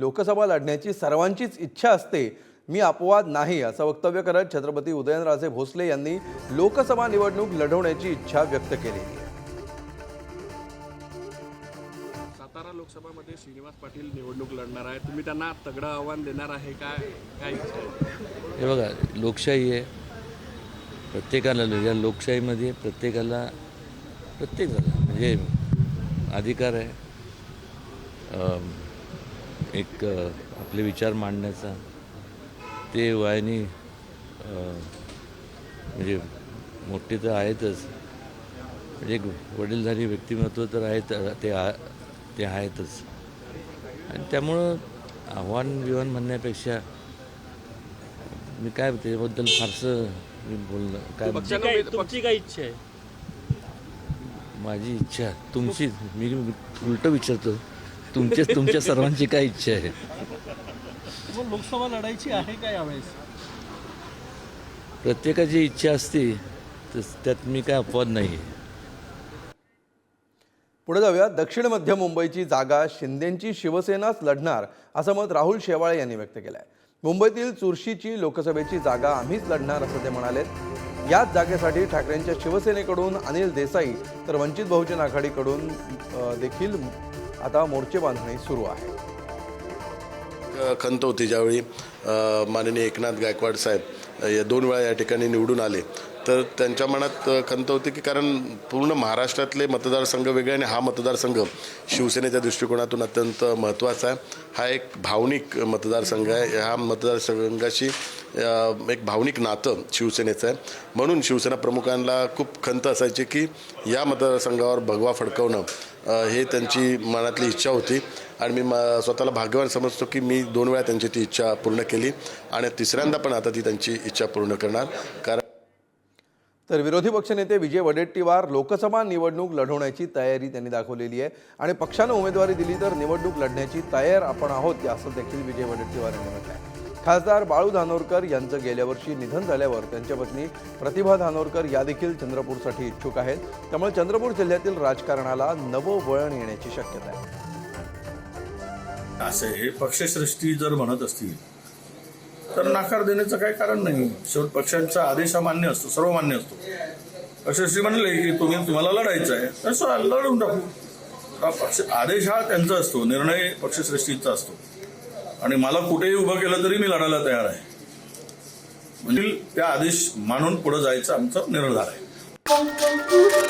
लोकसभा लढण्याची सर्वांचीच इच्छा असते मी अपवाद नाही असं वक्तव्य करत छत्रपती उदयनराजे भोसले यांनी लोकसभा निवडणूक लढवण्याची इच्छा व्यक्त केली. आहे सातारा लोकसभामध्ये श्रीनिवास पाटील निवडणूक लढणार आहे तुम्ही त्यांना तगडं आव्हान देणार आहे काय काय इच्छा आहे? हे बघा लोकशाही आहे. प्रत्येकाला या लोकशाहीमध्ये प्रत्येकाला प्रत्येक म्हणजे अधिकार आहे. एक आपले विचार मांडण्याचा ते वयाने म्हणजे मोठे तर आहेतच. म्हणजे एक वडीलधारी व्यक्तिमत्व तर आहेत ते आ ते आहेतच. आणि त्यामुळं आव्हान विव्हान म्हणण्यापेक्षा मी काय त्याच्याबद्दल फारसं मी बोलणं काय तुमची काय इच्छा आहे? माझी इच्छा तुमची मी उलटं विचारतो. तुमच्या तुमच्या सर्वांची काय इच्छा आहे? मग लोकसभा लढायची आहे का यावेळेस? प्रत्येकाची इच्छा असते तर त्यात मी काय अपवाद नाही. आहे पुढे जाऊया. दक्षिण मध्य मुंबईची जागा शिंदेंची शिवसेनाच लढणार असं मत राहुल शेवाळे यांनी व्यक्त केलं आहे मुंबईतील चुरशीची लोकसभेची जागा आम्हीच लढणार असं ते म्हणालेत. याच जागेसाठी ठाकरेंच्या शिवसेनेकडून अनिल देसाई तर वंचित बहुजन आघाडीकडून देखील आता मोर्चे बांधणी सुरू आहे. खंत होती ज्यावेळी माननीय एकनाथ गायकवाड साहेब या दोन वेळा या ठिकाणी निवडून आले. तर त्यांच्या मनात खंत होती की कारण पूर्ण महाराष्ट्रातले मतदारसंघ वेगळे आणि हा मतदारसंघ शिवसेनेच्या दृष्टिकोनातून अत्यंत महत्त्वाचा आहे. हा एक भावनिक मतदारसंघ आहे. ह्या मतदारसंघाशी एक भावनिक नातं शिवसेनेचं आहे. म्हणून शिवसेना प्रमुखांना खूप खंत असायची की या मतदारसंघावर भगवा फडकवणं हे त्यांची मनातली इच्छा होती. आणि मी म- स्वतःला भाग्यवान समजतो की मी दोन वेळा त्यांची ती इच्छा पूर्ण केली. आणि तिसऱ्यांदा पण आता ती त्यांची इच्छा पूर्ण करणार. कारण तर विरोधी पक्षनेते विजय वडेट्टीवार लोकसभा निवडणूक लढवण्याची तयारी त्यांनी दाखवलेली आहे. आणि पक्षानं उमेदवारी दिली तर निवडणूक लढण्याची तयार आपण आहोत असं देखील विजय वडेट्टीवार यांनी म्हटलं आहे खासदार बाळू धानोरकर यांचं गेल्या वर्षी निधन झाल्यावर त्यांच्या पत्नी प्रतिभा धानोरकर या देखील चंद्रपूरसाठी इच्छुक आहेत. त्यामुळे चंद्रपूर जिल्ह्यातील राजकारणाला नवं वळण येण्याची शक्यता आहे. असे हे पक्षश्रेष्ठी जर म्हणत असतील तर नाकार देण्याचं काही कारण नाही. शेवट पक्षांचा आदेश हा मान्य असतो सर्व मान्य असतो. पक्षश्रेष्ठी म्हणले की तुम्ही तुम्हाला लढायचं आहे तर लढून टाकू. पक्ष आदेश हा त्यांचा असतो निर्णय पक्षश्रेष्ठींचा असतो. आणि मला कुठेही उभं केलं तरी मी लढायला तयार आहे. म्हणजे त्या आदेश मानून पुढे जायचा आमचा निर्धार आहे.